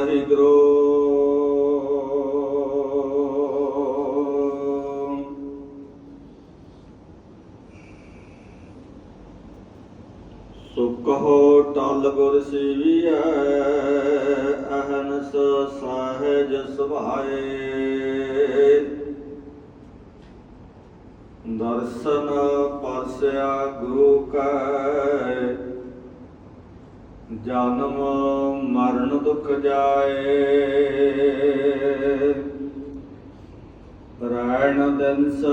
ਵਾਹਿਗੁਰੂ ਸੁਖੋ ਟਲ ਗੁਰ ਸੇਵੀਐ ਅਹਨਸ ਸਹਿਜ ਸੁਭਾਏ। ਦਰਸ਼ਨ ਪਾਸਿਆ ਗੁਰੂ ਕੈ ਜਨਮ ਮਰਨ ਦੁਖ ਜਾਏ। ਰਹਿਣ ਦਿਨਸ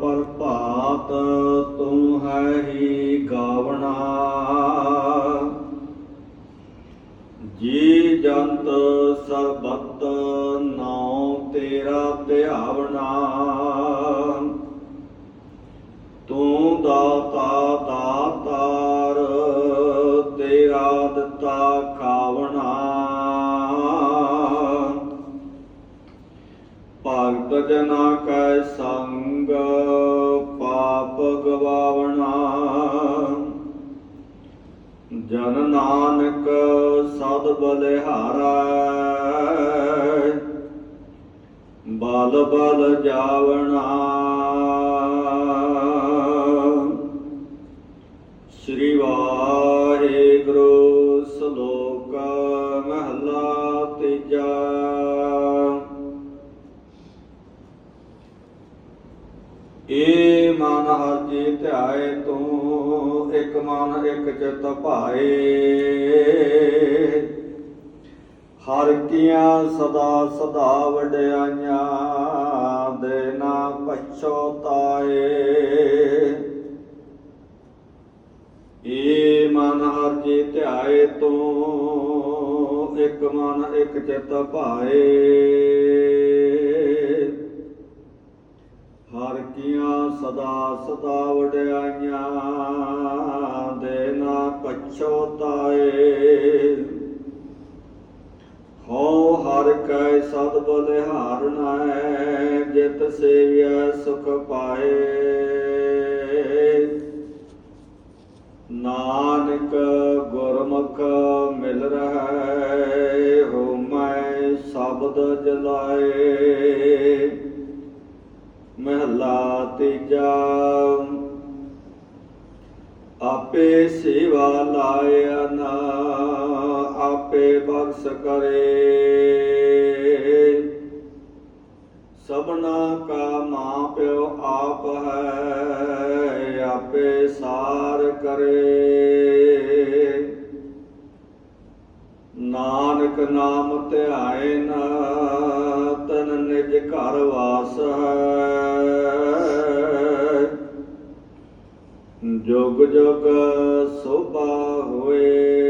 ਪ੍ਰਭਾਤ ਤੂੰ ਹੈ ਹੀ ਗਾਵਣਾ। ਜੀ ਜੰਤ ਸਰਬਤ ਨਾਉ ਤੇਰਾ ਧਿਆਵਣਾ। ਤੂੰ ਦਾਤਾ ਦਾਤਾਰ ਦਿੱਤਾ ਖਾਵਣਾ ਭਗਤ ਜਨਾ ਕੈ ਸੰਗ ਪਾਪ ਗਵਾਵਣਾ। ਜਨ ਨਾਨਕ ਸਦ ਬਲਿਹਾਰੈ। ਬਲ ਬਲ ਜਾਵਣਾ। ਸ਼ਲੋਕ ਮਹਲਾ ਤੀਜਾ। ਏ ਮਨ ਹਰ ਜੀ ਧਿਆਏ, ਤੂੰ ਇੱਕ ਮਨ ਇੱਕ ਚਿਤ ਭਾਏ। ਹਰ ਕੀਆਂ ਸਦਾ ਸਦਾ ਵਡਿਆਈਆਂ ਦੇ ਨਾ ਪਛੋਤਾਏ ਏ ਮਨ ਹਰ ਜੀ ਧਿਆਏ ਤੂੰ, ਇੱਕ ਮਨ ਇੱਕ ਚਿਤ ਭਾਏ। ਹਰ ਕੀਆਂ ਸਦਾ ਸਦਾ ਵਡਿਆਈਆਂ ਦੇ ਨਾ ਪਛੋਤਾਏ ਹਉ ਹਰ ਕੈ ਸਦ ਬਲਿਹਾਰਨਾ, ਜਿਤ ਸੇਵਿਆ ਸੁਖ ਪਾਏ। ਨਾਨਕ ਗੁਰਮੁਖ ਮਿਲ ਰਹੈ, ਹੋ ਮੈਂ ਸ਼ਬਦ ਜਲਾਏ। ਮਹਲਾ ਤੀਜਾ, ਆਪੇ ਸੇਵਾ ਲਾਇਆ ਨਾ, ਆਪੇ ਬਖਸ਼ ਕਰੇ। ਸਭਨਾ ਕਾ ਮਾਂ ਪਿਓ ਆਪ ਹੈ, ਆਪੇ ਸਾਰ ਕਰੇ। ਨਾਨਕ ਨਾਮ ਧਿਆਏ ਨਾ ਤਨ ਨਿਜ ਘਰ ਵਾਸ ਹੈ। ਜੁਗ ਜੁਗ ਸੋਭਾ ਹੋਏ।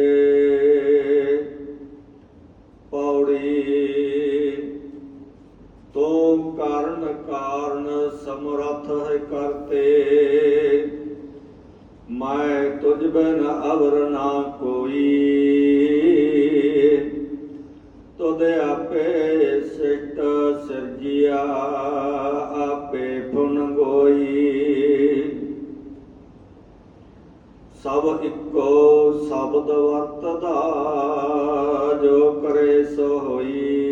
ਕਰਤੇ। ਮੈਂ ਤੁਝ ਬਿਨ ਅਵਰ ਨਾ ਕੋਈ। ਤੁਧ ਆਪੇ ਸਿਟ ਸਿਰਜਿਆ, ਆਪੇ ਪੁਨ ਗੋਈ। ਸਭ ਇੱਕੋ ਸ਼ਬਦ ਵਰਤਦਾ, ਜੋ ਕਰੇ ਸੋ ਹੋਈ।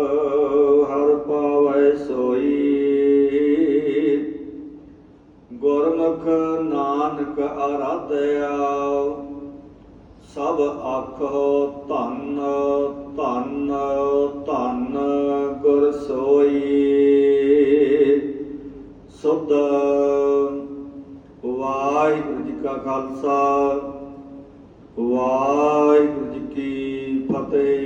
ਨਾਨਕ ਆਰਾਧਿਆ। ਸਭ ਆਖੋ ਧੰਨ ਧੰਨ ਧੰਨ ਗੁਰ ਸੋਈ। ਸੁਧ ਵਾਹਿਗੁਰੂ ਜੀ ਕਾ ਖਾਲਸਾ। ਵਾਹਿਗੁਰੂ ਜੀ ਕੀ ਫਤਿਹ।